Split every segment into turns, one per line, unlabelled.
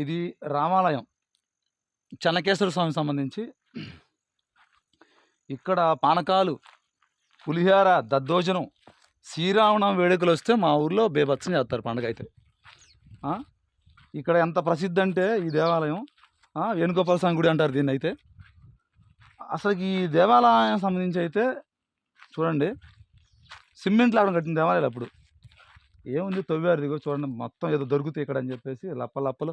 ఇది రామాలయం. చెన్నకేశ్వర స్వామికి సంబంధించి. ఇక్కడ పానకాలు పులిహార దద్దోజనం శ్రీరామనవమి వేడుకలు వస్తే మా ఊర్లో బేభత్సం చేస్తారు పండుగ అయితే. ఇక్కడ ఎంత ప్రసిద్ధి అంటే ఈ దేవాలయం. వేణుగోపాల స్వామి గుడి అంటారు దీన్ని అయితే. అసలు ఈ దేవాలయం సంబంధించి అయితే చూడండి. సిమెంట్ లాగా కట్టిన దేవాలయాలు అప్పుడు. ఏముంది తవ్వారు దిగో చూడండి మొత్తం ఏదో దొరుకుతాయి ఇక్కడ అని చెప్పేసి లప్ప లప్పలు.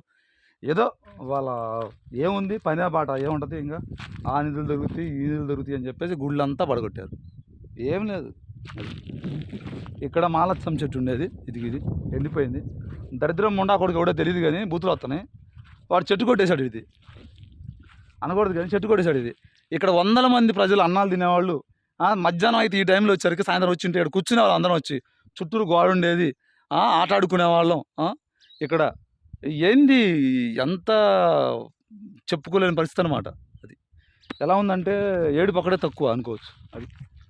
ఏదో వాళ్ళ ఏముంది పనే బాట ఏముంటుంది ఇంకా? ఆ నిధులు దొరుకుతాయి ఈ నిధులు దొరుకుతాయి అని చెప్పేసి గుళ్ళంతా పడగొట్టారు. ఏం లేదు. ఇక్కడ మాలత్సం చెట్టు ఉండేది ఇది ఇది ఎండిపోయింది. దరిద్రం ముండా కొడుకు ఎవడో తెలియదు కానీ బూతులు వస్తున్నాయి వాడు చెట్టు కొట్టేశాడు ఇది. అనకూడదు కానీ చెట్టు కొట్టేశాడు ఇది. ఇక్కడ వందల మంది ప్రజలు అన్నాలు తినేవాళ్ళు. మధ్యాహ్నం అయితే ఈ టైంలో వచ్చారు సాయంత్రం వచ్చి ఇక్కడ కూర్చునే వాళ్ళు అందరం వచ్చి చుట్టూరు గోడ ఉండేది ఆట ఆడుకునే వాళ్ళం ఇక్కడ ఏంది ఎంత చెప్పుకోలేని పరిస్థితి అనమాట అది. ఎలా ఉందంటే ఏడు పక్కడే తక్కువ అనుకోవచ్చు అది.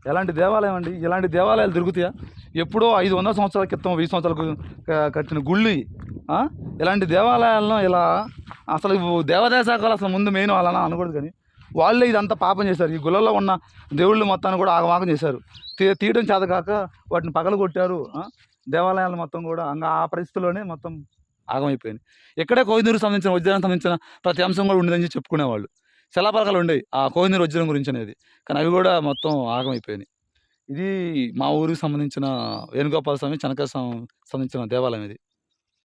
ఎలాంటి దేవాలయం అండి? ఇలాంటి దేవాలయాలు దొరుకుతాయా ఎప్పుడో ఐదు వందల సంవత్సరాల క్రితం వెయ్యి సంవత్సరాలకు కట్టిన గుళ్ళు ఇలాంటి దేవాలయాలను ఇలా అసలు దేవాదాయ శాఖలు అసలు ముందు మెయిన్ వాళ్ళని అనకూడదు కానీ వాళ్ళే ఇదంతా పాపం చేశారు. ఈ గుళ్ళలో ఉన్న దేవుళ్ళు మొత్తాన్ని కూడా ఆగమాగం చేశారు. తీ తీయడం చేతకాక వాటిని పగలు కొట్టారు దేవాలయాలు మొత్తం కూడా అంగా ఆ పరిస్థితుల్లోనే మొత్తం ఆగమైపోయింది. ఎక్కడే కోహినూరు సంబంధించిన వజ్రానికి సంబంధించిన ప్రతి అంశం కూడా ఉండదని చెప్పుకునేవాళ్ళు. శిలాపలకాలు ఉండేవి ఆ కోహినూరు వజ్రం గురించి అనేది. కానీ అవి కూడా మొత్తం ఆగమైపోయినాయి. ఇది మా ఊరికి సంబంధించిన వేణుగోపాల స్వామి చనక సంబంధించిన దేవాలయం ఇది.